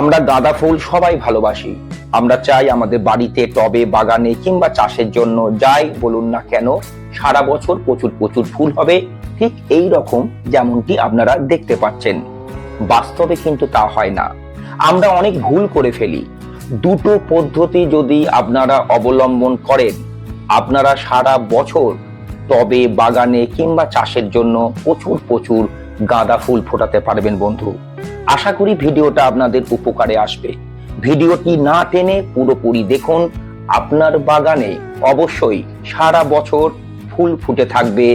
আমরা গাঁদা ফুল সবাই ভালোবাসি। আমরা চাই আমাদের বাড়িতে টবে, বাগানে কিংবা চাষের জন্য যাই বলুন না কেন, সারা বছর প্রচুর প্রচুর ফুল হবে, ঠিক এই রকম যেমনটি আপনারা দেখতে পাচ্ছেন। বাস্তবে কিন্তু তা হয় না। আমরা অনেক ভুল করে ফেলি। দুটো পদ্ধতি যদি আপনারা অবলম্বন করেন, আপনারা সারা বছর টবে, বাগানে কিংবা চাষের জন্য প্রচুর প্রচুর গাঁদা ফুল ফোটাতে পারবেন বন্ধু। আশা করি ভিডিওটা আপনাদের উপকারে আসবে। ভিডিওটি না টেনে পুরোপুরি দেখুন। আপনার বাগানে অবশ্যই সারা বছর ফুল ফুটে থাকবে।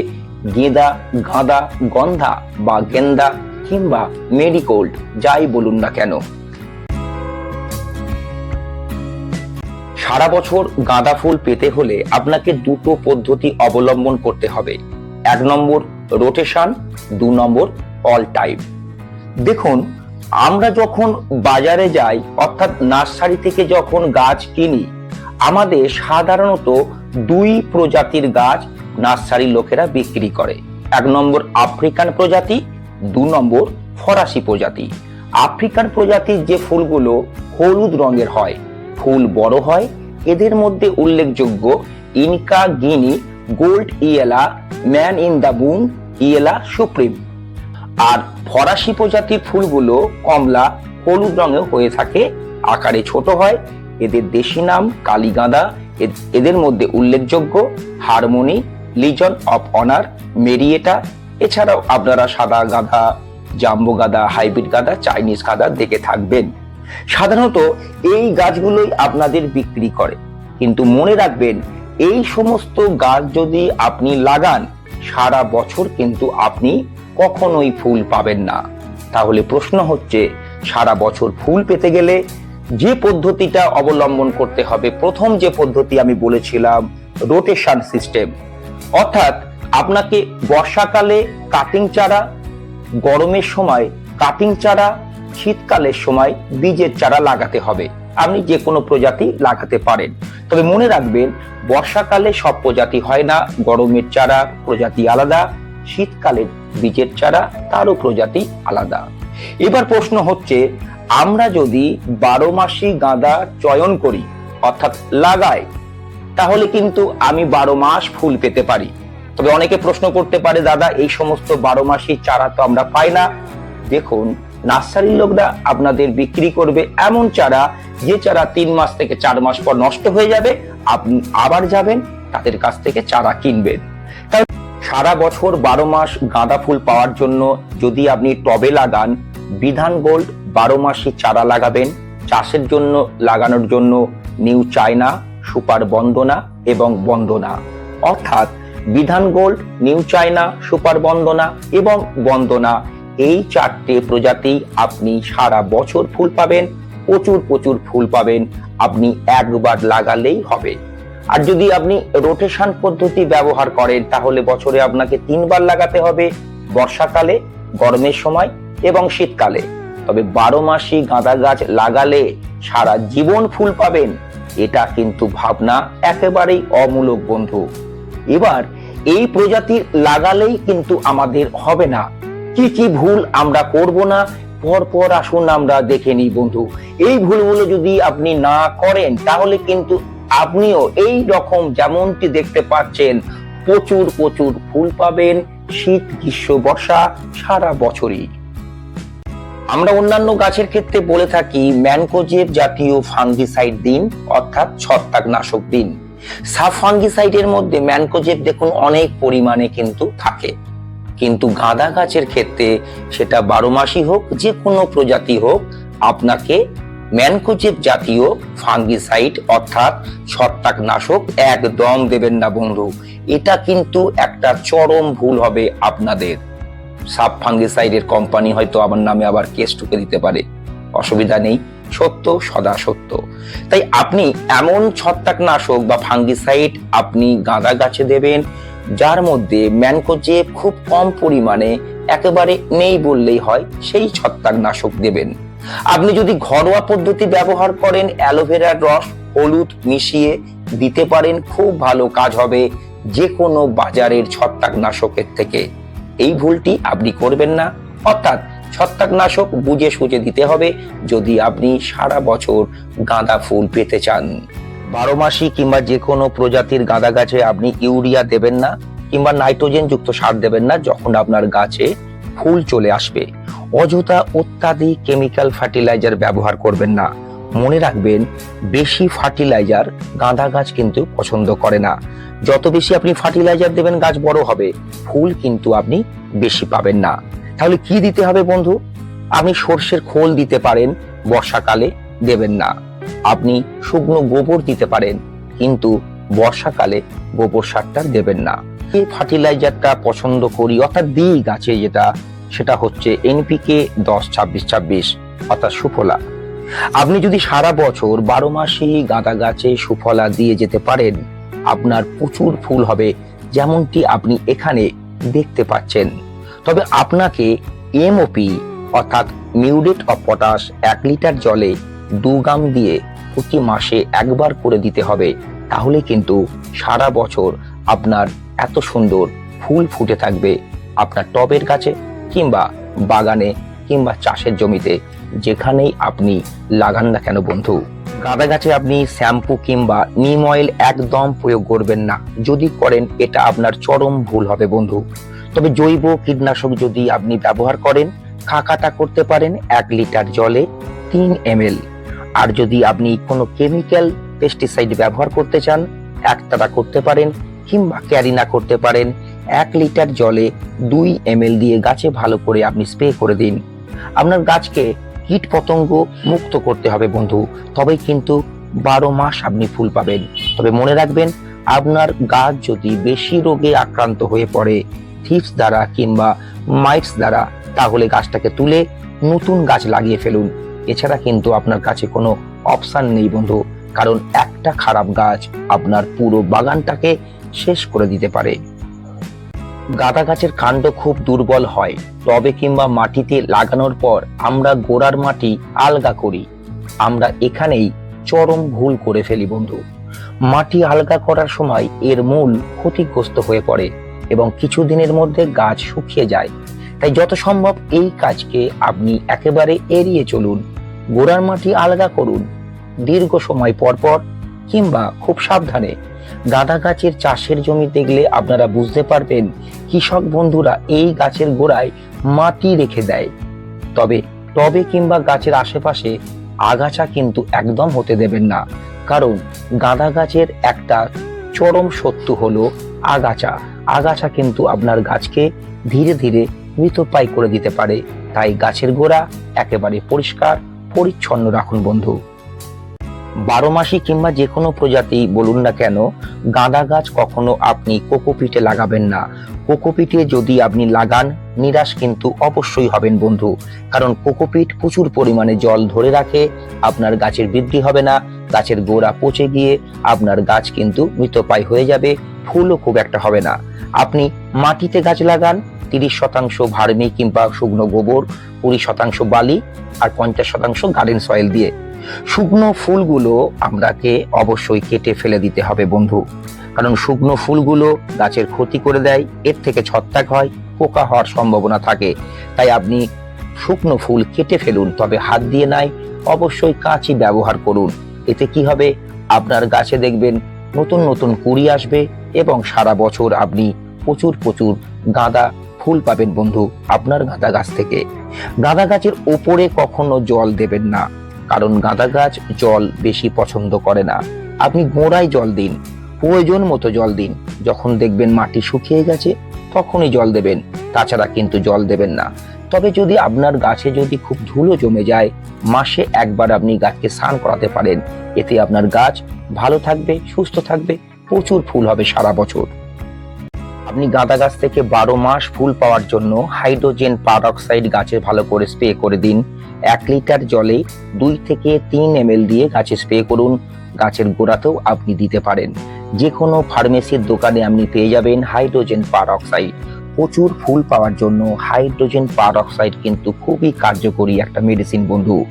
গেঁদা, গাঁদা, গন্ধা বা গেন্দা কিংবা মেরিগোল্ড, যাই বলুন না কেন। সারা বছর গাঁদা ফুল পেতে হলে আপনাকে দুটো পদ্ধতি অবলম্বন করতে হবে। এক নম্বর রোটেশন, দু নম্বর অল টাইম। দেখুন আমরা যখন বাজারে যাই, অর্থাৎ নার্সারি থেকে যখন গাছ কিনি, আমাদের সাধারণত দুই প্রজাতির গাছ নার্সারির লোকেরা বিক্রি করে। এক নম্বর আফ্রিকান প্রজাতি, দু নম্বর ফরাসি প্রজাতি। আফ্রিকান প্রজাতির যে ফুলগুলো হলুদ রঙের হয়, ফুল বড় হয়, এদের মধ্যে উল্লেখযোগ্য Inca guinea, gold yellow, man in the boom yellow supreme. আর ফরাসি প্রজাতির ফুলগুলো কমলা, হলুদ রঙে হয়ে থাকে। আকারে ছোট হয়। এদের দেশি নাম কালীগাঁদা। এদের মধ্যে উল্লেখযোগ্য Harmony, Legion of Honour, Marietta. এছাড়াও আপনারা সাদা গাঁদা, জাম্বো গাঁদা, হাইব্রিড গাঁদা, চাইনিজ গাঁদা দেখে থাকবেন। সাধারণত এই গাছগুলোই আপনাদের বিক্রি করে। কিন্তু মনে রাখবেন, এই সমস্ত গাছ যদি আপনি লাগান সারা বছর কিন্তু আপনি কখনোই ফুল পাবেন না। তাহলে প্রশ্ন হচ্ছে, সারা বছর ফুল পেতে গেলে যে পদ্ধতিটা অবলম্বন করতে হবে, প্রথম যে পদ্ধতি আমি বলেছিলাম রোটেশন সিস্টেম অর্থাৎ আপনাকে বর্ষাকালে কাটিং চারা, গরমের সময় কাটিং চারা, শীতকালের সময় বীজের চারা লাগাতে হবে। আপনি যে কোনো প্রজাতি লাগাতে পারেন। তবে মনে রাখবেন, বর্ষাকালে সব প্রজাতি হয় না, গরমের চারা প্রজাতি আলাদা, শীতকালের বীজের চারা তারও প্রজাতি আলাদা। এবার প্রশ্ন হচ্ছে, আমরা যদি বারো মাসি গাঁদা চয়ন করি, অর্থাৎ লাগাই, তাহলে কিন্তু আমি বারো মাস ফুল পেতে পারি। তবে অনেকে প্রশ্ন করতে পারে, দাদা, এই সমস্ত বারো মাসি চারা তো আমরা পাই না। দেখুন নার্সারির লোকরা আপনাদের বিক্রি করবে এমন চারা, যে চারা তিন মাস থেকে চার মাস পর নষ্ট হয়ে যাবে, আপনি আবার যাবেন, তাদের কাছ থেকে চারা কিনবেন। তাই সারা বছর বারো মাস গাঁদা ফুল পাওয়ার জন্য যদি আপনি টবে লাগান, বিধান গোল্ড বারো মাসি চারা লাগাবেন। চাষের জন্য, লাগানোর জন্য নিউ চায়না, সুপার বন্দনা এবং বন্দনা। অর্থাৎ Bidhan gold, new China, super Bandana এবং বন্দনা এই চারটে প্রজাতি আপনি সারা বছর ফুল পাবেন, প্রচুর প্রচুর ফুল পাবেন, আপনি একবার লাগালেই হবে। আর যদি আপনি রোটেশন পদ্ধতি ব্যবহার করেন, তাহলে বছরে আপনাকে তিনবার লাগাতে হবে বর্ষাকালে, গরমের সময় এবং শীতকালে। তবে বারো মাসি গাঁদা গাছ লাগালে সারা জীবন ফুল পাবেন, এটা কিন্তু ভাবনা একেবারেই অমূলক বন্ধু। এবার এই প্রজাতির লাগালেই কিন্তু আমাদের হবে না। কি কি ভুল আমরা করব না পর পর আসুন আমরা দেখে নিই বন্ধু। এই ভুলগুলো যদি আপনি না করেন, তাহলে কিন্তু আপনিও এই রকম যেমনটি দেখতে পাচ্ছেন, প্রচুর প্রচুর ফুল পাবেন, শীত, গ্রীষ্ম, বর্ষা, সারা বছরই। আমরা অন্যান্য গাছের ক্ষেত্রে বলে থাকি, ম্যানকোজেব জাতীয় ফাঙ্গিসাইড দিন, অর্থাৎ ছত্রাকনাশক দিন। সাব ফাঙ্গিসাইডের মধ্যে ম্যানকোজেব দেখুন অনেক পরিমাণে কিন্তু থাকে। কিন্তু গাঁদা গাছের ক্ষেত্রে সেটা বারো মাসই হোক যে কোনো প্রজাতি হোক, আপনাকে ম্যানকোজেব জাতীয় ফাঙ্গিসাইড অর্থাৎ ছত্রাকনাশক একদম দেবেন না বন্ধু। এটা কিন্তু একটা চরম ভুল হবে আপনাদের। সাব ফাঙ্গিসাইডের কোম্পানি হয়তো আমার নামে আবার কেস টুকে দিতে পারে। অসুবিধা নেই, সত্য, সদা সত্য। তাই আপনি এমন ছত্রাকনাশক বা ফাঙ্গিসাইড আপনি গাঁদা গাছে দেবেন যার মধ্যে ম্যানকোজেব খুব কম পরিমাণে একেবারে নেই বললেই হয়, সেই ছত্রাকনাশক দেবেন। আপনি যদি ঘরোয়া পদ্ধতি ব্যবহার করেন অ্যালোভেরার রস, হলুদ মিশিয়ে দিতে পারেন, খুব ভালো কাজ হবে যে কোনো বাজারের ছত্রাকনাশকের থেকে। এই ভুলটি আপনি করবেন না। অর্থাৎ ছত্রাকনাশক বুঝে সুঝে দিতে হবে যদি আপনি সারা বছর গাঁদা ফুল পেতে চান। বারো মাসি কিংবা যে কোনো প্রজাতির গাঁদা গাছে আপনি ইউরিয়া দেবেন না, কিংবা নাইট্রোজেন যুক্ত সার দেবেন না, যখন আপনার গাছে ফুল চলে আসবে। অযথা অত্যাধিক কেমিক্যাল ফার্টিলাইজার ব্যবহার করবেন না। মনে রাখবেন, বেশি ফার্টিলাইজার গাঁদা গাছ কিন্তু পছন্দ করে না। যত বেশি আপনি ফার্টিলাইজার দেবেন, গাছ বড় হবে, ফুল কিন্তু আপনি বেশি পাবেন না। তাহলে কি দিতে হবে বন্ধু? আপনি সর্ষের খোল দিতে পারেন, বর্ষাকালে দেবেন না। আপনি শুকনো গোবর দিতে পারেন, কিন্তু বর্ষাকালে গোবর সারটা দেবেন না। এই ফার্টিলাইজারটা পছন্দ করি, অর্থাৎ দিই গাছে যেটা, সেটা হচ্ছে এনপিকে দশ ছাব্বিশ ছাব্বিশ, অর্থাৎ সুফলা। আপনি যদি সারা বছর বারো মাসেই গাঁদা গাছে সুফলা দিয়ে যেতে পারেন, আপনার প্রচুর ফুল হবে, যেমনটি আপনি এখানে দেখতে পাচ্ছেন। তবে আপনাকে এমওপি অর্থাৎ মিউরেট অফ পটাশ এক লিটার জলে দু গ্রাম দিয়ে প্রতি মাসে একবার করে দিতে হবে, তাহলে কিন্তু সারা বছর আপনার এত সুন্দর ফুল ফুটে থাকবে আপনার টবের কাছে কিংবা বাগানে কিংবা চাষের জমিতে, যেখানেই আপনি লাগান না কেন বন্ধু? গাঁদা গাছে আপনি শ্যাম্পু কিংবা নিম অয়েল একদম প্রয়োগ করবেন না। যদি করেন, এটা আপনার চরম ভুল হবে বন্ধু। তবে জৈব কীটনাশক যদি আপনি ব্যবহার করেন খাকাটা করতে পারেন এক লিটার জলে তিন এম আর যদি আপনি কোনো কেমিক্যাল পেস্টিসাইড ব্যবহার করতে চান একটাটা করতে পারেন কিংবা ক্যারিনা করতে পারেন, এক লিটার জলে দুই এম দিয়ে গাছে ভালো করে আপনি স্প্রে করে দিন। আপনার গাছকে কীট পতঙ্গ মুক্ত করতে হবে বন্ধু, তবেই কিন্তু বারো মাস আপনি ফুল পাবেন। তবে মনে রাখবেন, আপনার গাছ যদি বেশি রোগে আক্রান্ত হয়ে পড়ে, থিপস দ্বারা কিংবা মাইটস দ্বারা, তাহলে গাছটাকে তুলে নতুন গাছ লাগিয়ে ফেলুন। এছাড়া কিন্তু আপনার কাছে কোনো অপশন নেই বন্ধু। কারণ একটা খারাপ গাছ আপনার পুরো বাগানটাকে শেষ করে দিতে পারে। গাঁদা গাছের কাণ্ড খুব দুর্বল হয়। টবে কিংবা মাটিতে লাগানোর পর আমরা গোড়ার মাটি আলগা করি। আমরা এখানেই চরম ভুল করে ফেলি বন্ধু। মাটি আলগা করার সময় এর মূল ক্ষতিগ্রস্ত হয়ে পড়ে এবং কিছুদিনের মধ্যে গাছ শুকিয়ে যায়। তাই যত সম্ভব এই কাজকে আপনি একেবারে এড়িয়ে চলুন। গোড়ার মাটি আলগা করুন। দীর্ঘ সময় পর পর কিংবা খুব সাবধানে গাঁদা গাছের চাষের জমি দেখলে আপনারা বুঝতে পারবেন কৃষক বন্ধুরা এই গাছের গোড়ায় মাটি রেখে দেয়। তবে, টবে কিংবা গাছের আশেপাশে আগাছা কিন্তু একদম হতে দেবেন না। কারণ গাঁদা গাছের একটা চরম শত্রু হলো আগাছা। আগাছা কিন্তু আপনার গাছকে ধীরে ধীরে মৃতপ্রায় করে দিতে পারে। তাই গাছের গোড়া একেবারে পরিষ্কার পরিচ্ছন্ন রাখুন, বন্ধু। বারো মাসি কিংবা যে কোনো প্রজাতি, বলুন না কেন, গাঁদা গাছ কখনো আপনি কোকোপিটে লাগাবেন না। কোকোপিটে যদি আপনি লাগান, নিরাশ কিন্তু অবশ্যই হবেন, বন্ধু। কারণ কোকোপিট প্রচুর পরিমাণে জল ধরে রাখে, আপনার গাছের বৃদ্ধি হবে না, গাছের গোড়া পচে গিয়ে আপনার গাছ কিন্তু মৃতপ্রায় হয়ে যাবে, ফুলও খুব একটা হবে না। আপনি মাটিতে গাছ লাগান তিরিশ শতাংশ ভার্মি কিংবা শুকনো গোবর, কুড়ি শতাংশ বালি আর পঞ্চাশ শতাংশ গার্ডেন সয়েল দিয়ে। শুকনো ফুলগুলো আমরাকে অবশ্যই কেটে ফেলে দিতে হবে বন্ধু। কারণ শুকনো ফুলগুলো গাছের ক্ষতি করে দেয়, এর থেকে ছত্রাক হয়, পোকা হওয়ার সম্ভাবনা থাকে। তাই আপনি শুকনো ফুল কেটে ফেলুন, তবে হাত দিয়ে নাই অবশ্যই কাঁচি ব্যবহার করুন। এতে কি হবে? আপনার গাছে দেখবেন নতুন নতুন কুড়ি আসবে এবং সারা বছর আপনি প্রচুর প্রচুর গাঁদা ফুল পাবেন বন্ধু আপনার গাঁদা গাছ থেকে। গাঁদা গাছের ওপরে কখনো জল দেবেন না, কারণ গাঁদা গাছ জল বেশি পছন্দ করে না। আপনি গোড়ায় জল দিন, প্রয়োজন মতো জল দিন। যখন দেখবেন মাটি শুকিয়ে গেছে, তখনই জল দেবেন, তাছাড়া কিন্তু জল দেবেন না। তবে যদি আপনার গাছে যদি খুব ধুলো জমে যায়, মাসে একবার আপনি গাছকে স্নান করাতে পারেন। এতে আপনার গাছ ভালো থাকবে, সুস্থ থাকবে, প্রচুর ফুল হবে সারা বছর। আপনি গাঁদা গাছ থেকে বারো মাস ফুল পাওয়ার জন্য হাইড্রোজেন পারঅক্সাইড গাছে ভালো করে স্প্রে করে দিন। এক লিটার জলে দুই থেকে তিন এম দিয়ে গাছে স্প্রে করুন। গাছের গোড়াতেও আপনি দিতে পারেন। যে কোনো ফার্মেসির দোকানে আপনি পেয়ে যাবেন হাইড্রোজেন পারঅক্সাইড। প্রচুর ফুল পাওয়ার জন্য হাইড্রোজেন পারঅক্সাইড কিন্তু খুবই কার্যকরী একটা মেডিসিন, বন্ধু।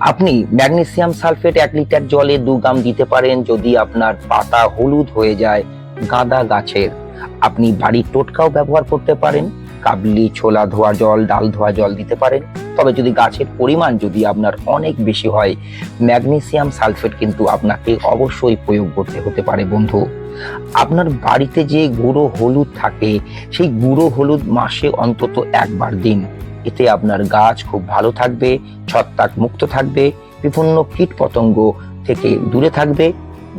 আপনি ম্যাগনেসিয়াম সালফেট এক লিটার জলে দু গ্রাম দিতে পারেন যদি আপনার পাতা হলুদ হয়ে যায় গাঁদা গাছের। আপনি বাড়ির টোটকাও ব্যবহার করতে পারেন, কাবলি, ছোলা ধোয়া জল, ডাল ধোয়া জল দিতে পারেন। তবে যদি গাছের পরিমাণ যদি আপনার অনেক বেশি হয়, ম্যাগনেসিয়াম সালফেট কিন্তু আপনাকে অবশ্যই প্রয়োগ করতে হতে পারে বন্ধু। আপনার বাড়িতে যে গুঁড়ো হলুদ থাকে, সেই গুঁড়ো হলুদ মাসে অন্তত একবার দিন। এতে আপনার গাছ খুব ভালো থাকবে, ছত্রাক মুক্ত থাকবে, বিভিন্ন কীট পতঙ্গ থেকে দূরে থাকবে।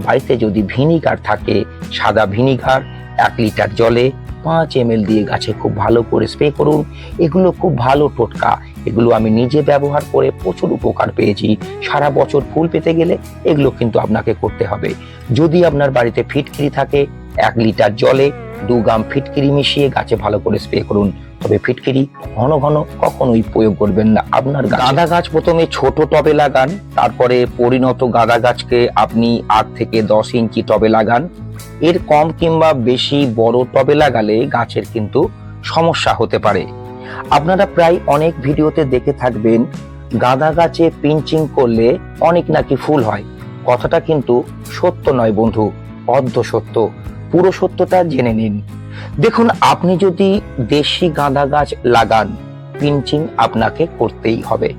বাড়িতে যদি ভিনিগার থাকে, সাদা ভিনিগার এক লিটার জলে পাঁচ এম দিয়ে গাছে খুব ভালো করে স্প্রে করুন। এগুলো খুব ভালো টোটকা। এগুলো আমি নিজে ব্যবহার করে প্রচুর উপকার পেয়েছি। সারা বছর ফুল পেতে গেলে এগুলো কিন্তু আপনাকে করতে হবে। যদি আপনার বাড়িতে ফিটকিরি থাকে, এক লিটার জলে দু গ্রাম ফিটকিরি মিশিয়ে গাছে ভালো করে স্প্রে করুন। তবে ফিটকিরি ঘন ঘন কখনোই প্রয়োগ করবেন না আপনার গাঁদা গাছ প্রথমে ছোট টবে লাগান, তারপরে পরিণত গাঁদা গাছকে আপনি আট থেকে দশ ইঞ্চি টবে লাগান। এর কম কিংবা বেশি বড় টবে লাগালে গাছের কিন্তু সমস্যা হতে পারে। আপনারা প্রায় অনেক ভিডিওতে দেখে থাকবেন, গাঁদা গাছে পিঞ্চিং করলে অনেক নাকি ফুল হয়। কথাটা কিন্তু সত্য নয় বন্ধু, অর্ধ সত্য। পুরো সত্যটা জেনে নিন। দেখুন, আপনি যদি দেশি গাঁদা গাছ লাগান, পিঞ্চিং আপনাকে করতেই হবে।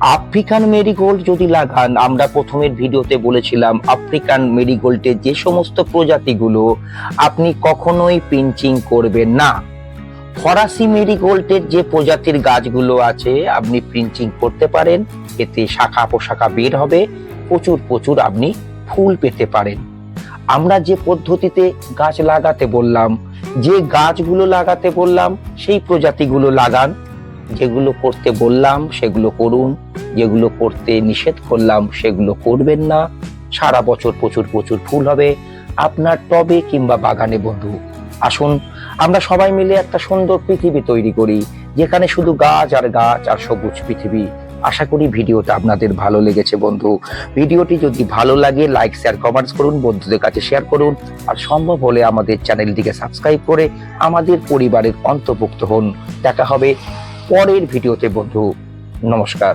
আফ্রিকান মেরিগোল্ড যদি লাগান, আমরা প্রথমের ভিডিওতে বলেছিলাম আফ্রিকান মেরিগোল্ডের যে সমস্ত প্রজাতিগুলো আপনি কখনোই পিঞ্চিং করবেন না। ফরাসি মেরিগোল্ডের যে প্রজাতির গাছগুলো আছে, আপনি পিঞ্চিং করতে পারেন, এতে শাখা পোশাখা বের হবে, প্রচুর প্রচুর আপনি ফুল পেতে পারেন। আমরা যে পদ্ধতিতে গাছ লাগাতে বললাম, যে গাছগুলো লাগাতে বললাম, সেই প্রজাতিগুলো লাগান। যেগুলো করতে বললাম, সেগুলো করুন। যেগুলো করতে নিষেধ করলাম, সেগুলো করবেন না। সারা বছর প্রচুর প্রচুর ফুল হবে আপনার টবে কিংবা বাগানে বন্ধু। আসুন, আমরা সবাই মিলে একটা সুন্দর পৃথিবী তৈরি করি, যেখানে শুধু গাছ আর গাছ আর সবুজ পৃথিবী। আশা করি ভিডিওটা আপনাদের ভালো লেগেছে বন্ধু। ভিডিওটি যদি ভালো লাগে, লাইক, শেয়ার, কমেন্টস করুন, বন্ধুদের কাছে শেয়ার করুন। আর সম্ভব হলে আমাদের চ্যানেলটিকে সাবস্ক্রাইব করে আমাদের পরিবারের অন্তর্ভুক্ত হন। দেখা হবে পরের ভিডিওতে বন্ধু। নমস্কার।